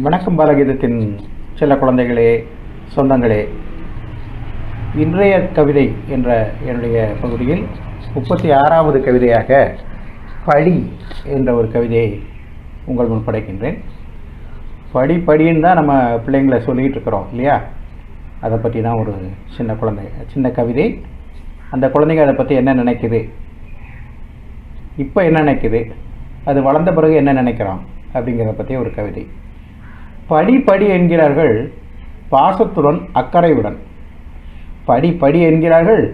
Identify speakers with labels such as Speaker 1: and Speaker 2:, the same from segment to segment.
Speaker 1: வணக்கம் பாலகீதத்தின் சில குழந்தைகளே சொந்தங்களே. இன்றைய கவிதை என்ற என்னுடைய பகுதியில் முப்பத்தி ஆறாவது கவிதையாக படி என்ற ஒரு கவிதையை உங்கள் முன் படைக்கின்றேன். படி படின்னு தான் நம்ம பிள்ளைங்களை சொல்லிக்கிட்டு இருக்கிறோம் இல்லையா? அதை பற்றி தான் ஒரு சின்ன குழந்தை சின்ன கவிதை. அந்த குழந்தைங்க அதை பற்றி என்ன நினைக்குது? இப்போ என்ன நினைக்குது? அது வளர்ந்த பிறகு என்ன நினைக்கிறோம் அப்படிங்கிறத பற்றி ஒரு கவிதை. படி படி என்கிறார்கள் பாசத்துடன் அக்கறையுடன். படி படி என்கிறார்கள்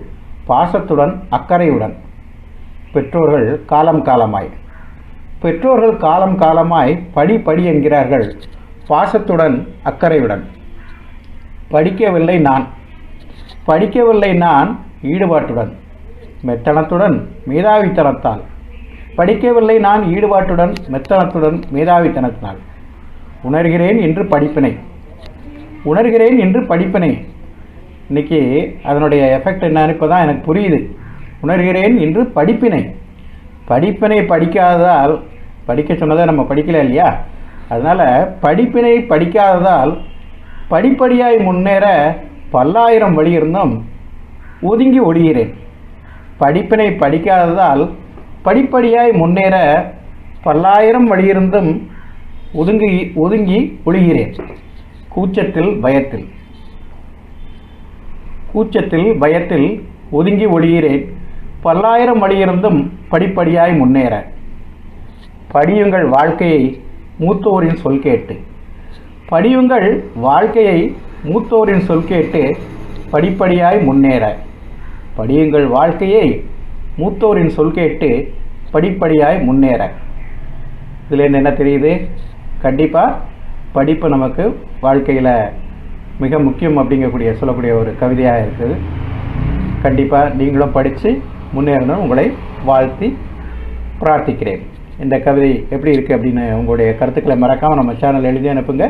Speaker 1: பாசத்துடன் அக்கறையுடன். பெற்றோர்கள் காலம் காலமாய். பெற்றோர்கள் காலம் காலமாய் படி படி என்கிறார்கள் பாசத்துடன் அக்கறையுடன். படிக்கவில்லை நான். படிக்கவில்லை நான் ஈடுபாட்டுடன். மெத்தனத்துடன் மேதாவித்தனத்தால். படிக்கவில்லை நான் ஈடுபாட்டுடன் மெத்தனத்துடன் மேதாவித்தனத்தினால். உணர்கிறேன் என்று படிப்பினை. உணர்கிறேன் என்று படிப்பினை. இன்னைக்கு அதனுடைய எஃபெக்ட் என்னன்னு இப்போ தான் எனக்கு புரியுது. உணர்கிறேன் என்று படிப்பினை. படிப்பினை படிக்காததால் படிக்க சொன்னதை நம்ம படிக்கல இல்லையா? அதனால் படிப்பினை படிக்காததால் படிப்படியாய் முன்னேற பல்லாயிரம் வழி இருந்தும் ஒதுங்கி ஒழிகிறேன் படிப்பினை படிக்காததால் படிப்படியாய் முன்னேற பல்லாயிரம் வழியிருந்தும் ஒதுங்கி ஒதுங்கி ஒழிகிறேன் கூச்சத்தில் பயத்தில். கூச்சத்தில் பயத்தில் ஒதுங்கி ஒழிகிறேன் பல்லாயிரம் வழியிருந்தும் படிப்படியாய் முன்னேற. படியுங்கள் வாழ்க்கையை மூத்தோரின் சொல் கேட்டு. படியுங்கள் வாழ்க்கையை மூத்தோரின் சொல் கேட்டு படிப்படியாய் முன்னேற. படியுங்கள் வாழ்க்கையை மூத்தோரின் சொல் கேட்டு படிப்படியாய் முன்னேற. இதில் என்ன தெரியுது? கண்டிப்பாக படிப்பு நமக்கு வாழ்க்கையில் மிக முக்கியம் அப்படிங்கக்கூடிய சொல்லக்கூடிய ஒரு கவிதையாக இருக்குது. கண்டிப்பாக நீங்களும் படித்து முன்னேறணும் உங்களை வாழ்த்தி பிரார்த்திக்கிறேன். இந்த கவிதை எப்படி இருக்குது அப்படின்னு உங்களுடைய கருத்துக்களை மறக்காமல் நம்ம சேனல் எழுதி அனுப்புங்க.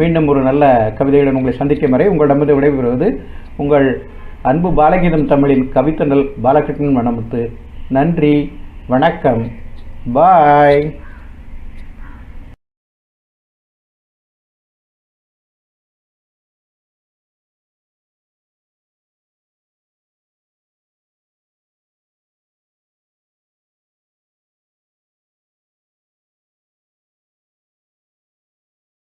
Speaker 1: மீண்டும் ஒரு நல்ல கவிதையுடன் உங்களை சந்திக்கும் வரை உங்களிடமிருந்து விடைபெறுவது உங்கள் அன்பு பாலகீதம் தமிழின் கவித்தனல் பாலகிருஷ்ணன் மணமுத்து நன்றி வணக்கம். பாய்.